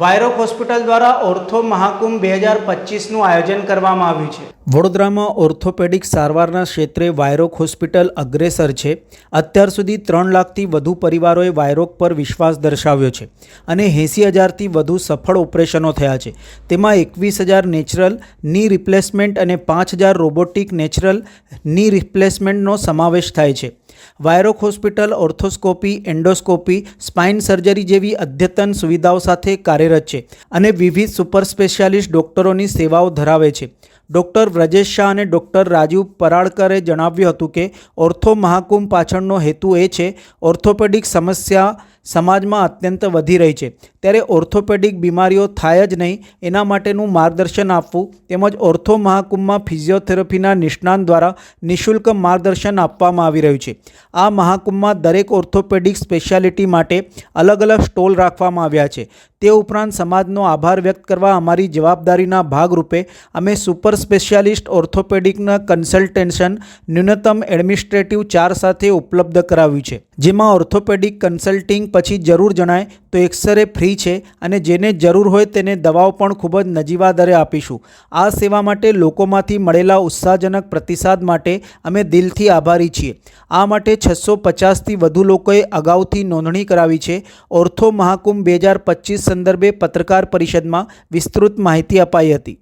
વાયરોક hospital દ્વારા ortho Mahakumbh બે હજાર પચીસનું આયોજન કરવામાં આવ્યું છે. વડોદરામાં ઓર્થોપેડિક સારવારના ક્ષેત્રે વાયરોક હોસ્પિટલ અગ્રેસર છે. અત્યાર સુધી ત્રણ લાખથી વધુ પરિવારોએ વાયરોક પર વિશ્વાસ દર્શાવ્યો છે અને એંસી હજારથી વધુ સફળ ઓપરેશનો થયા છે. તેમાં એકવીસ હજાર નેચરલની રિપ્લેસમેન્ટ અને પાંચ હજાર રોબોટિક નેચરલની રિપ્લેસમેન્ટનો સમાવેશ થાય છે. વાયરોક hospital, arthroscopy, endoscopy, spine surgery જેવી અદ્યતન સુવિધાઓ સાથે કાર્યરત છે અને વિવિધ સુપર સ્પેશિયાલિસ્ટ ડોક્ટરોની સેવાઓ ધરાવે છે. ડૉક્ટર વ્રજેશ શાહ અને ડૉક્ટર રાજીવ પરાળકરે જણાવ્યું હતું કે, ઓર્થો મહાકુંભ પાછળનો હેતુ એ છે, ઓર્થોપેડિક સમસ્યા સમાજમાં અત્યંત વધી રહી છે. ત્યારે ઓર્થોપેડિક બીમારીઓ થાય જ નહીં, એના માટેનું માર્ગદર્શન આપવું તેમજ ઓર્થો મહાકુંભમાં ફિઝિયોથેરાપીના નિષ્ણાંત દ્વારા નિઃશુલ્ક માર્ગદર્શન આપવામાં આવી રહ્યું છે. આ મહાકુંભમાં દરેક ઓર્થોપેડિક સ્પેશિયાલિટી માટે અલગ અલગ સ્ટોલ રાખવામાં આવ્યા છે. તે ઉપરાંત સમાજનો આભાર વ્યક્ત કરવા અમારી જવાબદારીના ભાગરૂપે અમે સુપર સ્પેશિયાલિસ્ટ ઓર્થોપેડિકના કન્સલ્ટેશન ન્યૂનતમ એડમિનિસ્ટ્રેટિવ ચાર સાથે ઉપલબ્ધ કરાવ્યું છે. જેમાં ઓર્થોપેડિક કન્સલ્ટિંગ પછી જરૂર જણાય તો એક્સરે ફ્રી છે અને જેને જરૂર હોય તેને દવાઓ પણ ખૂબ જ નજીવા દરે આપીશું. આ સેવા માટે લોકોમાંથી મળેલા ઉત્સાહજનક પ્રતિસાદ માટે અમે દિલથી આભારી છીએ. આ માટે છસો પચાસથી વધુ લોકોએ અગાઉથી નોંધણી કરાવી છે. ઓર્થો મહાકુંભ બે હજાર પચીસ સંદર્ભે પત્રકાર પરિષદમાં વિસ્તૃત માહિતી અપાઈ હતી.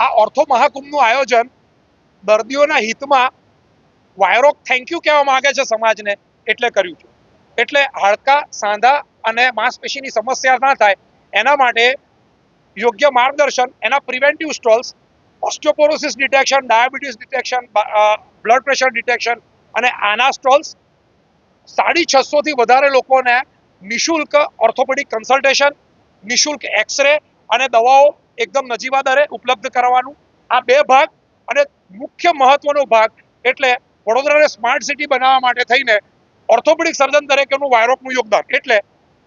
આ ઓર્થો મહાકુંભનું આયોજન દર્દીઓના હિતમાં વાયરોક થેન્ક યુ કહેવા માગે છે સમાજને એટલે કર્યું છે. એટલે હાડકા, સાંધા અને માંસપેશીની સમસ્યા ના થાય. એના માટે યોગ્ય માર્ગદર્શન, એના preventive stalls osteoporosis detection diabetes detection blood pressure detection અને આના સ્ટોલ્સ સાડી છસોથી વધારે લોકોને નિઃશુલ્ક ઓર્થોપેડિક કન્સલ્ટેશન નિઃશુલ્ક એક્સરે અને દવાઓ એકદમ નજીવા દરે ઉપલબ્ધ કરાવવાનું. આ બે ભાગ અને મુખ્ય મહત્વનો ભાગ એટલે વડોદરાને સ્માર્ટ સિટી બનાવવા માટે થઈને ઓર્થોપેડિક સર્જન તરીકેનું વાયરોકનું યોગદાન. એટલે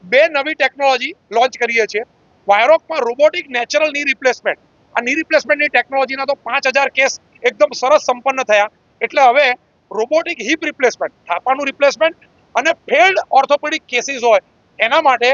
બે નવી ટેકનોલોજી લોન્ચ કરીએ છીએ. વાયરોકમાં રોબોટિક નેચરલની રિપ્લેસમેન્ટ આ ની રિપ્લેસમેન્ટની ટેકનોલોજીના તો પાંચ હજાર કેસ એકદમ સરસ સંપન્ન થયા. એટલે હવે રોબોટિક હિપ રિપ્લેસમેન્ટ થાપાનું રિપ્લેસમેન્ટ અને ફેલ્ડ ઓર્થોપેડિક કેસીસ હોય, એના માટે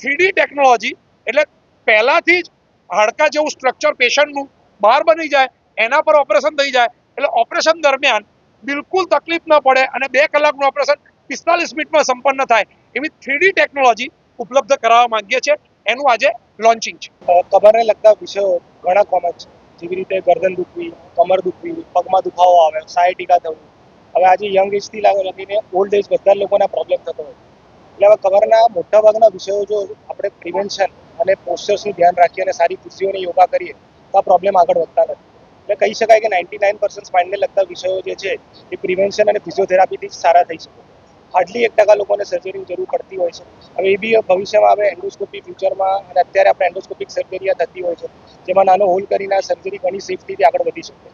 થ્રીડી ટેકનોલોજી એટલે પહેલાથી જ હાડકા જેવું સ્ટ્રક્ચર પેશન્ટનું બહાર બની જાય, એના પર ઓપરેશન થઈ જાય. એટલે ઓપરેશન દરમિયાન બિલકુલ તકલીફ ન પડે અને બે કલાકનું ઓપરેશન પિસ્તાલીસ મિનિટમાં સંપન્ન થાય. એવી થ્રીડી ટેકનોલોજી ઉપલબ્ધ કરાવવા માંગીએ છીએ. એનું આજે લોન્ચિંગ છે. કમરને લગતા વિષયો ઘણા કોમન છે જેવી રીતે ગરદન દુખવી, કમર દુખવી, પગમાં દુખાવો આવે સાયટિકા થવું. હવે આજે યંગ એજથી લગીને ઓલ્ડ એજ બધા લોકોના પ્રોબ્લેમ થતો હોય. એટલે હવે કબરના મોટા ભાગના વિષયો જો આપણે પ્રિવેન્શન અને પોસ્ચર્સનું ધ્યાન રાખીએ અને સારી ખુશીઓને યોગા કરીએ, તો આ પ્રોબ્લેમ આગળ વધતા નથી. એટલે કહી શકાય કે નાઇન્ટી નાઇન પર્સન્ટ સ્પાઇનને લગતા વિષયો જે છે, એ પ્રિવેન્શન અને ફિઝિયોથેરાપીથી સારા થઈ શકે. હાર્ડલી એક ટકા લોકોને સર્જરીની જરૂર પડતી હોય છે. હવે એ બી ભવિષ્યમાં હવે એન્ડોસ્કોપી ફ્યુચરમાં અને અત્યારે આપણે એન્ડોસ્કોપિક સર્જરી થતી હોય છે. જેમાં નાનો હોલ કરીને આ સર્જરી ઘણી સેફટીથી આગળ વધી શકે.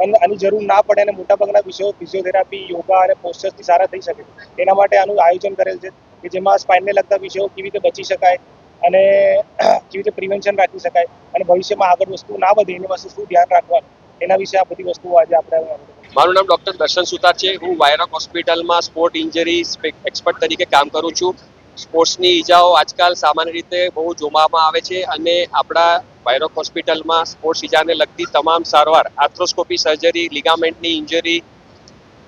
પણ આની જરૂર ના પડે અને મોટાભાગના વિષયો ફિઝિયોથેરાપી યોગા અને પોસ્ચર્સથી સારા થઈ શકે. એના માટે આનું આયોજન કરેલ છે કે જેમાં સ્પાઇનને લગતા વિષયો કેવી રીતે બચી શકાય અને કેવી રીતે પ્રિવેન્શન રાખી શકાય અને ભવિષ્યમાં આગળ વસ્તુ ના વધે એની વસ્તુ શું ધ્યાન રાખવાનું. એના વિશે આ બધી વસ્તુઓ આજે આપણે મારું નામ ડૉક્ટર દર્શન સુતાર છે. હું વાયરોક હોસ્પિટલમાં સ્પોર્ટ ઇન્જરી એક્સપર્ટ તરીકે કામ કરું છું. સ્પોર્ટ્સની ઈજાઓ આજકાલ સામાન્ય રીતે બહુ જોવામાં આવે છે અને આપણા વાયરોક હોસ્પિટલમાં સ્પોર્ટ્સ ઈજાને લગતી તમામ સારવાર, arthroscopy surgery, લિગામેન્ટની injury,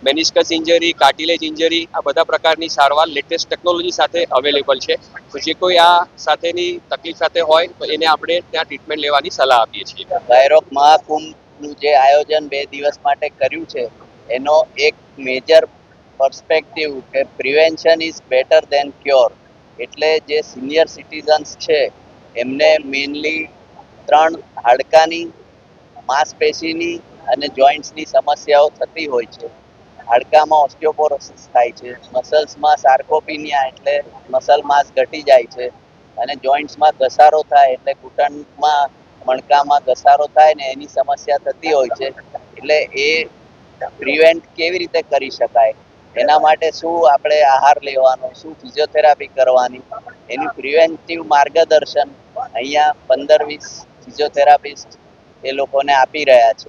meniscus injury, cartilage injury, આ બધા પ્રકારની સારવાર લેટેસ્ટ ટેકનોલોજી સાથે અવેલેબલ છે. તો જે કોઈ આ સાથેની તકલીફ સાથે હોય તો એને આપણે ત્યાં ટ્રીટમેન્ટ લેવાની સલાહ આપીએ છીએ. વાયરોક મહાકુંભનું જે આયોજન બે દિવસ માટે કર્યું છે, એનો એક મેજર પર્સપેક્ટિવ કે prevention is better than cure એટલે જે સિનિયર સિટીઝન્સ છે, એમને મેઇનલી ત્રણ હાડકાની, માંસપેશીની અને જોઈન્ટ્સની સમસ્યાઓ થતી હોય છે. હાડકામાં ઓસ્ટિયોપોરોસિસ થાય છે મસલ્સમાં સાર્કોપિનિયા એટલે મસલ માસ ઘટી જાય છે અને જોઈન્ટ્સમાં ઘસારો થાય એટલે ઘૂંટણમાં મણકામાં ઘસારો થાય ને એની સમસ્યા થતી હોય છે, એટલે એ પ્રિવેન્ટ કેવી રીતે કરી શકાય? એના માટે શું આપણે આહાર લેવાનો, શું ફિઝિયોથેરાપી કરવાની? એની પ્રિવેન્ટિવ માર્ગદર્શન અહીંયા પંદર વીસ ફિઝિયોથેરાપિસ્ટ એ લોકોને આપી રહ્યા છે.